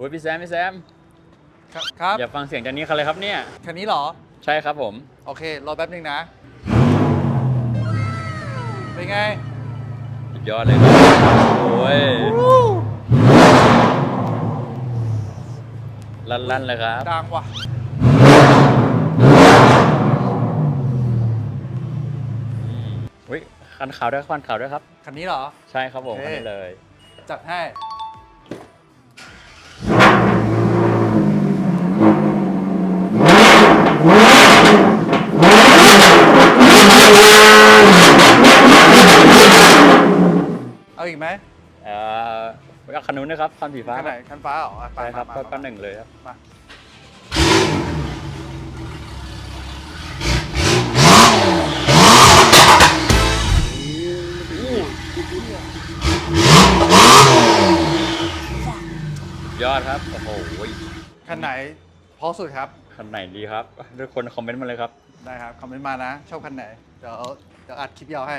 โอ้ยพี่แซมพี่แซมครับครับอย่าฟังเสียงจากนี้เขาเลยครับเนี่ย คันนี้เหรอ ใช่ครับผม โอเค รอแป๊บนึงนะ เป็นไง สุดยอดเลยครับโอ้ยลั่นๆเลยครับ ดังว่ะ อุ้ยคันขาวด้วยคันขาวด้วยครับ คันนี้เหรอ ใช่ครับผมโอเค คันนี้เลย จัดให้ เอาอีกไหมเอ่อเอาคันนู้นนะครับคันสีฟ้าคันไหนคันฟ้าเหรออะไปใช่ครับมาก็มา ก็หนึ่งเลยครับมาอู้ยอดครับโอ้โหคันไหนเพราะสุดครับ คันไหนดีครับทุกคนคอมเมนต์มาเลยครับ ได้ครับ คอมเมนต์มานะ ชอบคันไหน เดี๋ยวเดี๋ยวอัดคลิปยาวให้